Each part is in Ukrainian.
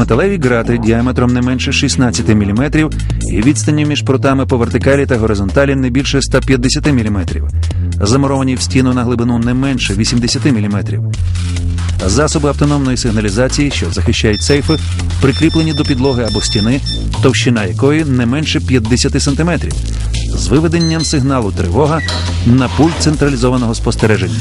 металеві грати діаметром не менше 16 мм і відстані між прутами по вертикалі та горизонталі не більше 150 мм, замуровані в стіну на глибину не менше 80 мм. Засоби автономної сигналізації, що захищають сейфи, прикріплені до підлоги або стіни, товщина якої не менше 50 см, з виведенням сигналу тривога на пульт централізованого спостереження.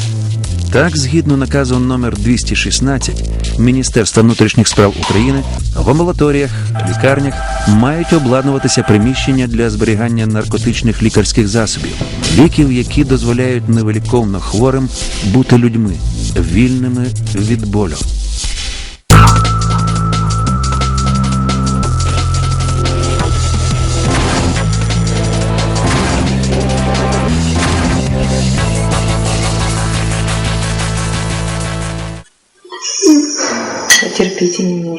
Так, згідно наказу номер 216 Міністерства внутрішніх справ України, в амбулаторіях, лікарнях мають обладнуватися приміщення для зберігання наркотичних лікарських засобів, ліків, які дозволяють невеликовно хворим бути людьми, вільними від болю.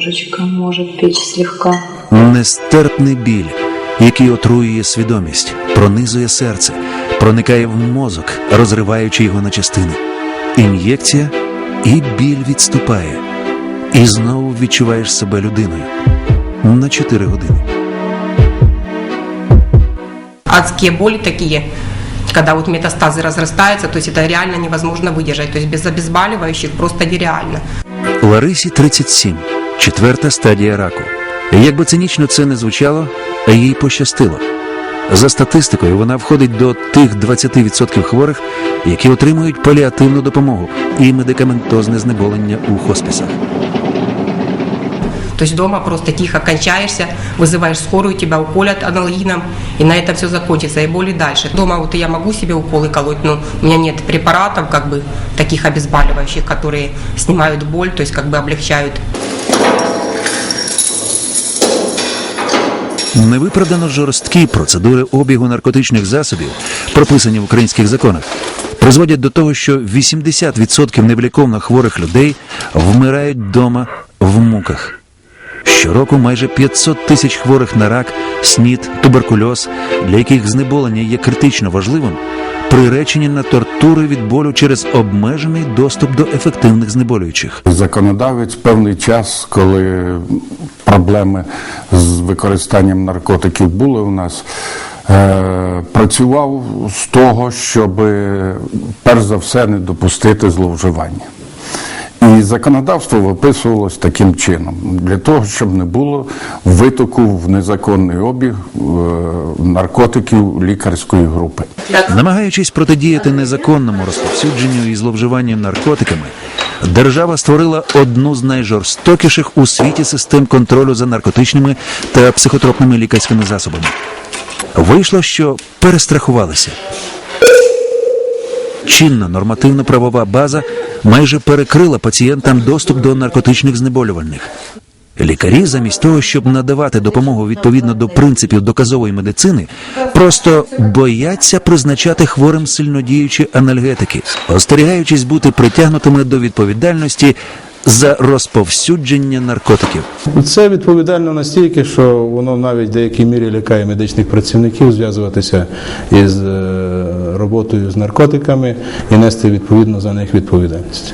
Потерпите немножечко, может печь слегка. Нестерпний біль, який отруює свідомість, пронизує серце, проникає в мозок, розриваючи його на частини. Ін'єкція і біль відступає. І знову відчуваєш себе людиною на 4 години. адские боли такие, когда вот метастазы разрастаются, то есть это реально невозможно выдержать. То есть без обезболивающих просто нереально. Ларисі 37, четверта стадія раку. Як би цинічно це не звучало, а їй пощастило. За статистикою, вона входить до тих 20% хворих, які отримують паліативну допомогу і медикаментозне знеболення у хосписах. То есть дома просто тихо кончаешься, вызываешь скорую, тебя уколят аналогином, и на этом все закончится, и боли дальше. Дома вот я могу себе уколы колоть, но у меня нет препаратов, как бы, таких обезболивающих, которые снимают боль, то есть как бы облегчают Невиправдано жорсткі процедури обігу наркотичних засобів, прописані в українських законах, призводять до того, що 80% невліковно хворих людей вмирають вдома в муках. Щороку майже 500 тисяч хворих на рак, снід, туберкульоз, для яких знеболення є критично важливим, приречені на тортури від болю через обмежений доступ до ефективних знеболюючих. Законодавець певний час, коли проблеми з використанням наркотиків були у нас, е, працював з того, щоб перш за все не допустити зловживання. І законодавство виписувалось таким чином для того, щоб не було витоку в незаконний обіг е, наркотиків лікарської групи. Намагаючись протидіяти незаконному розповсюдженню і зловживанню наркотиками, держава створила одну з найжорстокіших у світі систем контролю за наркотичними та психотропними лікарськими засобами. Вийшло, що перестрахувалися. Чинна нормативно-правова база майже перекрила пацієнтам доступ до наркотичних знеболювальних. Лікарі, замість того, щоб надавати допомогу відповідно до принципів доказової медицини, просто бояться призначати хворим сильнодіючі анальгетики, остерігаючись бути притягнутими до відповідальності за розповсюдження наркотиків. Це відповідально настільки, що воно навіть в деякій мірі лякає медичних працівників зв'язуватися із е, роботою з наркотиками і нести відповідно за них відповідальність.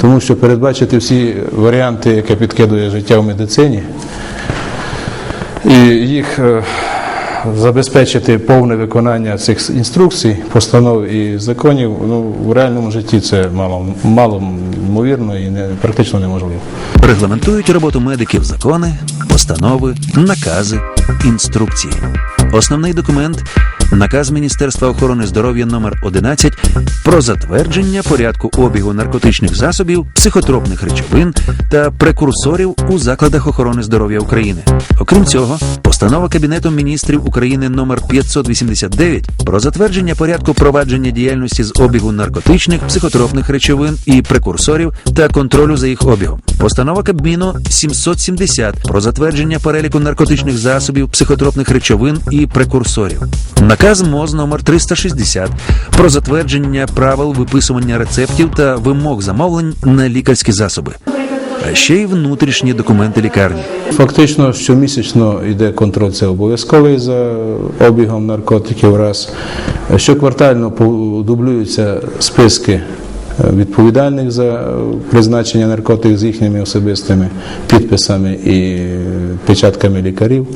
Тому що передбачити всі варіанти, яке підкидує життя в медицині, і їх е, забезпечити повне виконання цих інструкцій, постанов і законів, ну в реальному житті це мало мало ймовірно і не практично неможливо. Регламентують роботу медиків закони, постанови, накази, інструкції. Основний документ наказ Міністерства охорони здоров'я номер 11 про затвердження порядку обігу наркотичних засобів, психотропних речовин та прекурсорів у закладах охорони здоров'я України. Окрім цього, постанова Кабінету міністрів України номер 589 про затвердження порядку провадження діяльності з обігу наркотичних, психотропних речовин і прекурсорів та контролю за їх обігом. Постанова Кабміну 770 про затвердження переліку наркотичних засобів, психотропних речовин і прекурсорів. Наказ МОЗ номер 360 про затвердження правил виписування рецептів та вимог замовлень на лікарські засоби. А ще й внутрішні документи лікарні. Фактично щомісячно йде контроль, це обов'язковий за обігом наркотиків раз. Щоквартально дублюються списки е, відповідальних за е, призначення наркотиків з їхніми особистими підписами і е, печатками лікарів.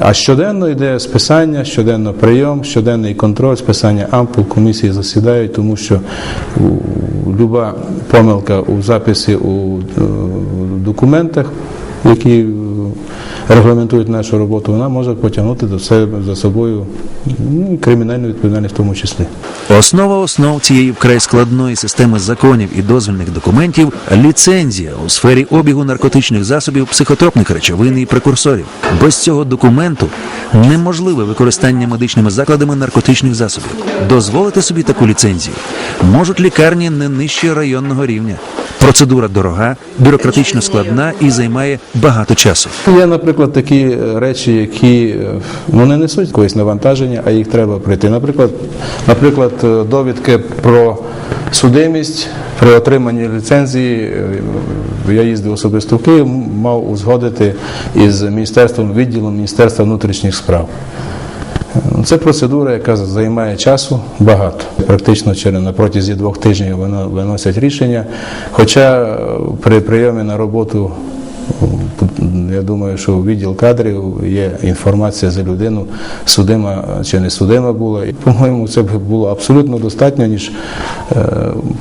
А щоденно йде списання, щоденно прийом, щоденний контроль, списання ампул, комісії засідають, тому що люба помилка у записі у е, документах, які е, регламентують нашу роботу, вона може потягнути до себе за собою ну, кримінальну відповідальність в тому числі. Основа основ цієї вкрай складної системи законів і дозвільних документів ліцензія у сфері обігу наркотичних засобів, психотропних речовин і прекурсорів. Без цього документу неможливе використання медичними закладами наркотичних засобів. Дозволити собі таку ліцензію можуть лікарні не нижче районного рівня. Процедура дорога, бюрократично складна і займає багато часу. Є, наприклад, такі е, речі, які е, не несуть якогось навантаження, а їх треба пройти. Наприклад, наприклад, е, довідки про судимість при отриманні ліцензії. Я їздив особисто в Київ, мав узгодити із міністерством відділом Міністерства внутрішніх справ. Це процедура, яка займає часу багато. Практично через протязі двох тижнів воно виносять рішення. Хоча е, при прийомі на роботу, я думаю, що у відділ кадрів є інформація за людину, судима чи не судима була. І, по-моєму, це б було абсолютно достатньо, ніж е,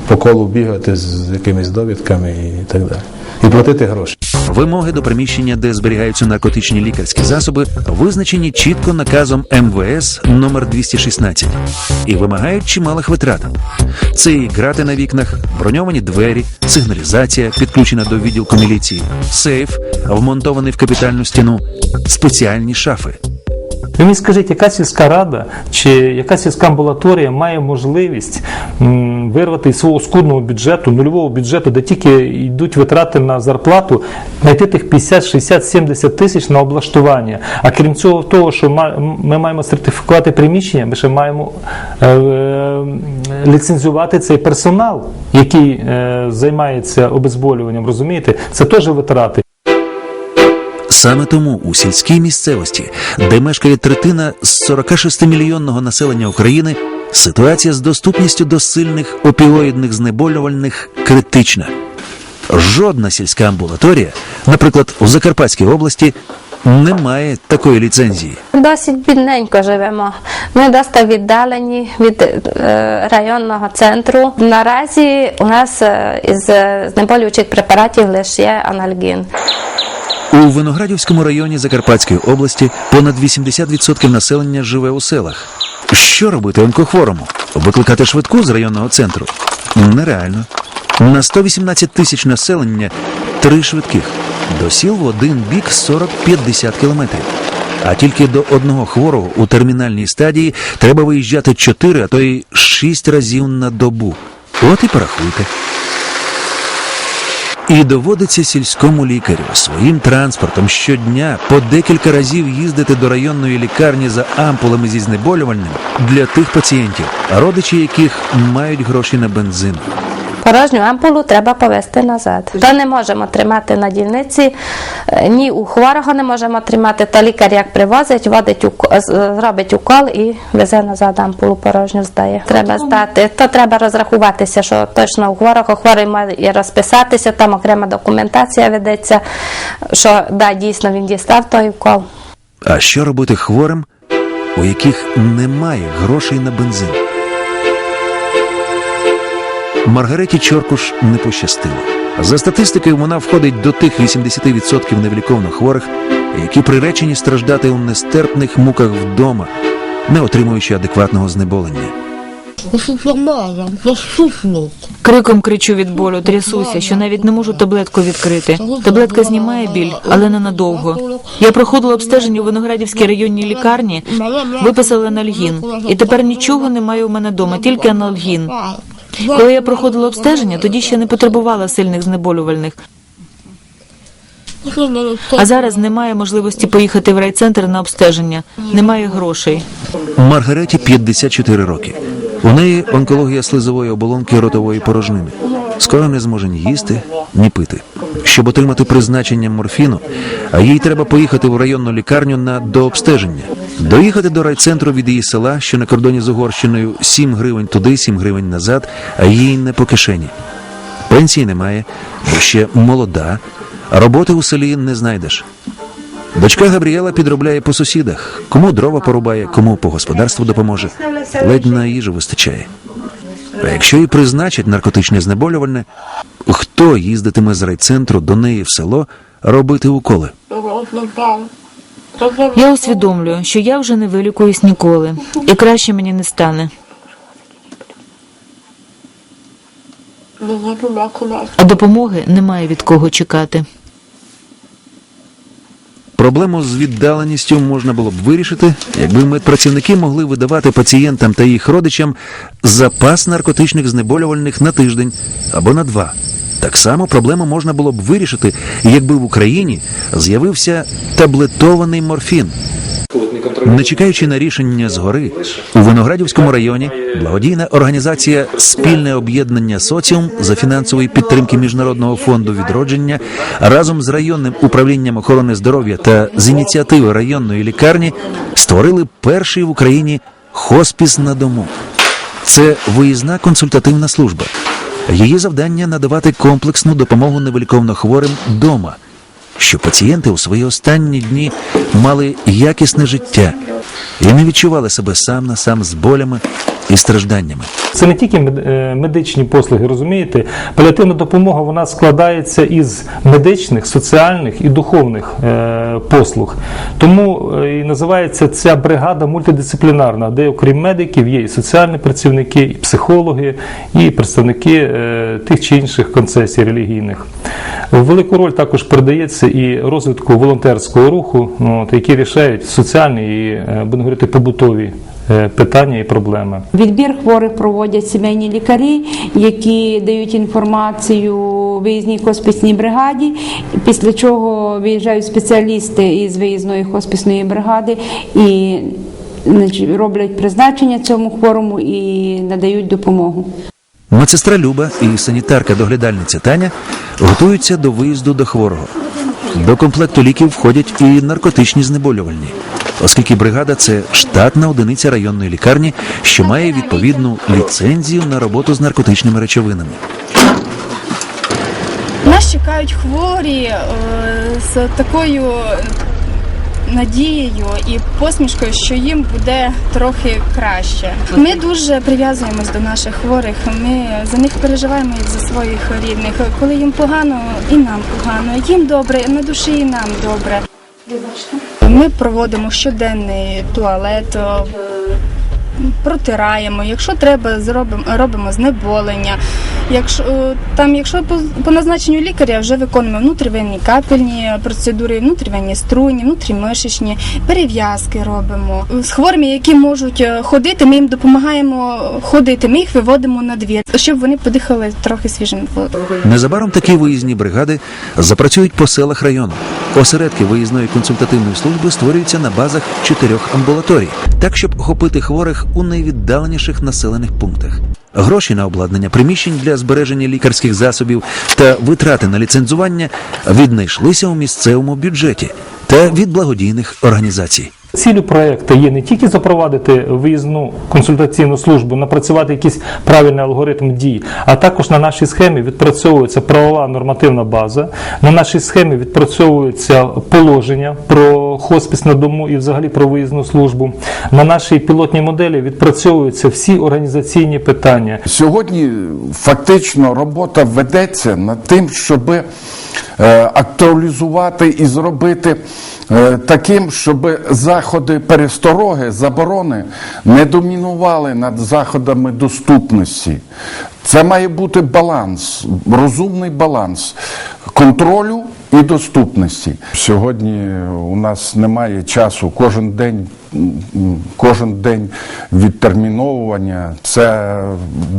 по колу бігати з якимись довідками і так далі. І платити гроші. Вимоги до приміщення, де зберігаються наркотичні лікарські засоби, визначені чітко наказом МВС номер 216 і вимагають чималих витрат. Це і грати на вікнах, броньовані двері, сигналізація, підключена до відділку міліції, сейф, вмонтований в капітальну стіну, спеціальні шафи. Ви мені скажіть, яка сільська рада чи яка сільська амбулаторія має можливість вирвати із свого скудного бюджету, нульового бюджету, де тільки йдуть витрати на зарплату, знайти тих 50, 60, 70 тисяч на облаштування. А крім цього, того, що ми маємо сертифікувати приміщення, ми ще маємо е, е, ліцензувати цей персонал, який е, займається обезболюванням, розумієте? Це теж витрати. Саме тому у сільській місцевості, де мешкає третина з 46-мільйонного населення України, ситуація з доступністю до сильних опіоїдних знеболювальних критична. Жодна сільська амбулаторія, наприклад, у Закарпатській області, не має такої ліцензії. Досить бідненько живемо. Ми досить віддалені від е, районного центру. Наразі у нас е, із знеболюючих препаратів лише є анальгін. У Виноградівському районі Закарпатської області понад 80% населення живе у селах. Що робити онкохворому? Викликати швидку з районного центру? Нереально. На 118 тисяч населення три швидких. До сіл в один бік 40-50 кілометрів. А тільки до одного хворого у термінальній стадії треба виїжджати 4, а то й 6 разів на добу. От і порахуйте. І доводиться сільському лікарю своїм транспортом щодня по декілька разів їздити до районної лікарні за ампулами зі знеболювальним для тих пацієнтів, родичі яких мають гроші на бензин. Порожню ампулу треба повезти назад. То не можемо тримати на дільниці, ні у хворого не можемо тримати, то лікар як привозить, водить зробить укол і везе назад ампулу порожню здає. Треба здати. То треба розрахуватися, що точно у хворого хворий має розписатися, там окрема документація ведеться, що да, дійсно він дістав той укол. А що робити хворим, у яких немає грошей на бензин? Маргареті Чоркуш не пощастило. За статистикою, вона входить до тих 80% невліковно хворих, які приречені страждати у нестерпних муках вдома, не отримуючи адекватного знеболення. Криком кричу від болю, трясуся, що навіть не можу таблетку відкрити. Таблетка знімає біль, але ненадовго. Я проходила обстеження у Виноградівській районній лікарні, виписали анальгін. І тепер нічого немає у мене вдома, тільки анальгін. Коли я проходила обстеження, тоді ще не потребувала сильних знеболювальних. А зараз немає можливості поїхати в райцентр на обстеження, немає грошей. Маргареті 54 роки. У неї онкологія слизової оболонки ротової порожнини. Скоро не зможе ні їсти, ні пити. Щоб отримати призначення морфіну, а їй треба поїхати в районну лікарню на дообстеження. Доїхати до райцентру від її села, що на кордоні з Угорщиною, 7 гривень туди, 7 гривень назад, а їй не по кишені. Пенсії немає, бо ще молода, роботи у селі не знайдеш. Дочка Габріела підробляє по сусідах, кому дрова порубає, кому по господарству допоможе. Ледь на їжу вистачає. А якщо і призначать наркотичне знеболювальне, хто їздитиме з райцентру до неї в село робити уколи? Я усвідомлюю, що я вже не вилікуюсь ніколи, і краще мені не стане. А допомоги немає від кого чекати. Проблему з віддаленістю можна було б вирішити, якби медпрацівники могли видавати пацієнтам та їх родичам запас наркотичних знеболювальних на тиждень або на два. Так само проблему можна було б вирішити, якби в Україні з'явився таблетований морфін. Не чекаючи на рішення згори, у Виноградівському районі благодійна організація Спільне об'єднання соціум за фінансової підтримки Міжнародного фонду відродження разом з районним управлінням охорони здоров'я та з ініціативи районної лікарні створили перший в Україні хоспіс на дому. Це виїзна консультативна служба. Її завдання надавати комплексну допомогу невиліковно хворим дома, щоб пацієнти у свої останні дні мали якісне життя і не відчували себе сам на сам з болями і стражданнями. Це не тільки е, медичні послуги, розумієте? Паліативна допомога вона складається із медичних, соціальних і духовних е, послуг. Тому е, і називається ця бригада мультидисциплінарна, де окрім медиків є і соціальні працівники, і психологи, і представники тих чи інших концесій релігійних. Велику роль також передається і розвитку волонтерського руху, ну, от, які рішають соціальні і е, будемо говорити побутові е, питання і проблеми. Відбір хворих проводять сімейні лікарі, які дають інформацію виїзній хосписній бригаді. Після чого виїжджають спеціалісти із виїзної хосписної бригади і роблять призначення цьому хворому і надають допомогу. Медсестра Люба і санітарка-доглядальниця Таня готуються до виїзду до хворого. До комплекту ліків входять і наркотичні знеболювальні, оскільки бригада це штатна одиниця районної лікарні, що має відповідну ліцензію на роботу з наркотичними речовинами. Нас чекають хворі е, з такою надією і посмішкою, що їм буде трохи краще. Ми дуже прив'язуємось до наших хворих. Ми за них переживаємо як за своїх рідних. Коли їм погано, і нам погано. Їм добре, на душі і нам добре. Ми проводимо щоденний туалет. Протираємо, якщо треба, зробимо робимо знеболення. Якщо е, там, якщо по, по назначенню лікаря вже виконуємо внутрівенні капельні процедури, внутрівенні струйні, внутрімишечні, перев'язки робимо. З хворими, які можуть е, ходити, ми їм допомагаємо ходити. Ми їх виводимо на двір, щоб вони подихали трохи свіжим воздухом. Незабаром такі виїзні бригади запрацюють по селах району. Осередки виїзної консультативної служби створюються на базах чотирьох амбулаторій, так щоб охопити хворих у найвіддаленіших населених пунктах. Гроші на обладнання приміщень для збереження лікарських засобів та витрати на ліцензування віднайшлися у місцевому бюджеті та від благодійних організацій. Цілю проекту є не тільки запровадити виїзну консультаційну службу, напрацювати якийсь правильний алгоритм дій, а також на нашій схемі відпрацьовується правова нормативна база. На нашій схемі відпрацьовується положення про хоспіс на дому і взагалі про виїзну службу. На нашій пілотній моделі відпрацьовуються всі організаційні питання. Сьогодні фактично робота ведеться над тим, щоб е, актуалізувати і зробити е, таким, щоб заходи перестороги, заборони не домінували над заходами доступності. Це має бути баланс, розумний баланс контролю і доступності. Сьогодні у нас немає часу. Кожен день, кожен день відтерміновування це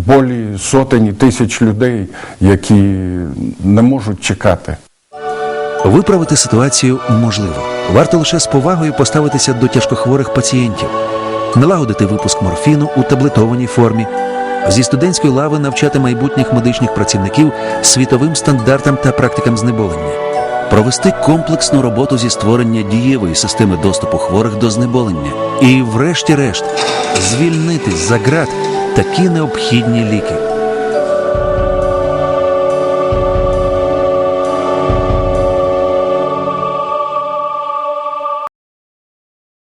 болі сотень і тисяч людей, які не можуть чекати. Виправити ситуацію можливо. Варто лише з повагою поставитися до тяжкохворих пацієнтів, налагодити випуск морфіну у таблетованій формі, зі студентської лави навчати майбутніх медичних працівників світовим стандартам та практикам знеболення, провести комплексну роботу зі створення дієвої системи доступу хворих до знеболення і, врешті-решт, звільнити з-за ґрат такі необхідні ліки.